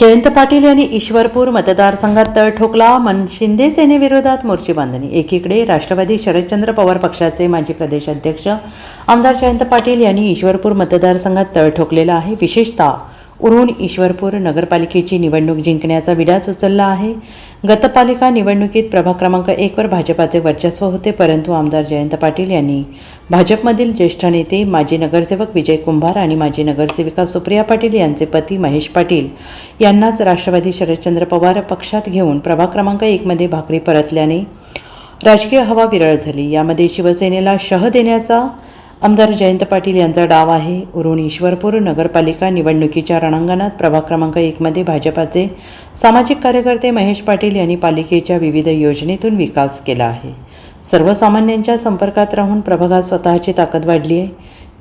जयंत पाटील यांनी ईश्वरपूर मतदारसंघात तळ ठोकला. मन शिंदे सेनेविरोधात मोर्चे बांधणी एकीकडे राष्ट्रवादी शरदचंद्र पवार पक्षाचे माजी प्रदेशाध्यक्ष आमदार जयंत पाटील यांनी ईश्वरपूर मतदारसंघात तळ ठोकलेला आहे. विशेषतः उरुण ईश्वरपूर नगरपालिकेची निवडणूक जिंकण्याचा विडाच उचलला आहे. गतपालिका निवडणुकीत प्रभाग क्रमांक एकवर भाजपाचे वर्चस्व होते परंतु आमदार जयंत पाटील यांनी भाजपमधील ज्येष्ठ नेते माजी नगरसेवक विजय कुंभार आणि माजी नगरसेविका सुप्रिया पाटील यांचे पती महेश पाटील यांनाच राष्ट्रवादी शरदचंद्र पवार पक्षात घेऊन प्रभाग क्रमांक एकमध्ये भाकरी परतल्याने राजकीय हवा विरळ झाली. यामध्ये शिवसेनेला शह देण्याचा आमदार जयंत पाटील यांचा डाव आहे. उरुण ईश्वरपूर नगरपालिका निवडणुकीच्या रणांगणात प्रभाग क्रमांक एकमध्ये भाजपाचे सामाजिक कार्यकर्ते महेश पाटील यांनी पालिकेच्या विविध योजनेतून विकास केला आहे. सर्वसामान्यांच्या संपर्कात राहून प्रभागात स्वतःची ताकद वाढली आहे.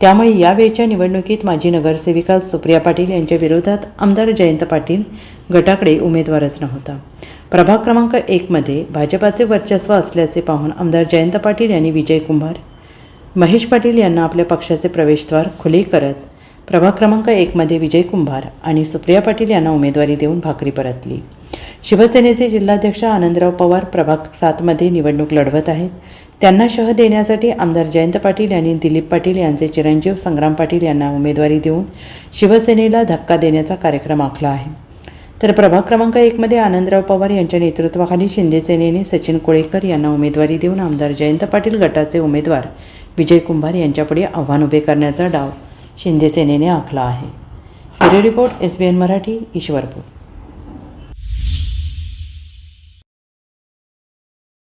त्यामुळे यावेळच्या निवडणुकीत माजी नगरसेविका सुप्रिया पाटील यांच्या विरोधात आमदार जयंत पाटील गटाकडे उमेदवारच नव्हता. प्रभाग क्रमांक एकमध्ये भाजपाचे वर्चस्व असल्याचे पाहून आमदार जयंत पाटील यांनी विजय कुंभार महेश पाटील यांना आपल्या पक्षाचे प्रवेशद्वार खुले करत प्रभाग क्रमांक एकमध्ये विजय कुंभार आणि सुप्रिया पाटील यांना उमेदवारी देऊन भाकरी परतली. शिवसेनेचे जिल्हाध्यक्ष आनंदराव पवार प्रभाग सातमध्ये निवडणूक लढवत आहेत. त्यांना शह देण्यासाठी आमदार जयंत पाटील यांनी दिलीप पाटील यांचे चिरंजीव संग्राम पाटील यांना उमेदवारी देऊन शिवसेनेला धक्का देण्याचा कार्यक्रम आखला आहे. तर प्रभाग क्रमांक एकमध्ये आनंदराव पवार यांच्या नेतृत्वाखाली शिंदे सेनेने सचिन कोळेकर यांना उमेदवारी देऊन आमदार जयंत पाटील गटाचे उमेदवार विजय कुंभार यांच्यापुढे आव्हान उभे करण्याचा डाव शिंदे सेनेने आखला आहे. Bureau report S B N Marathi Ishwarpur.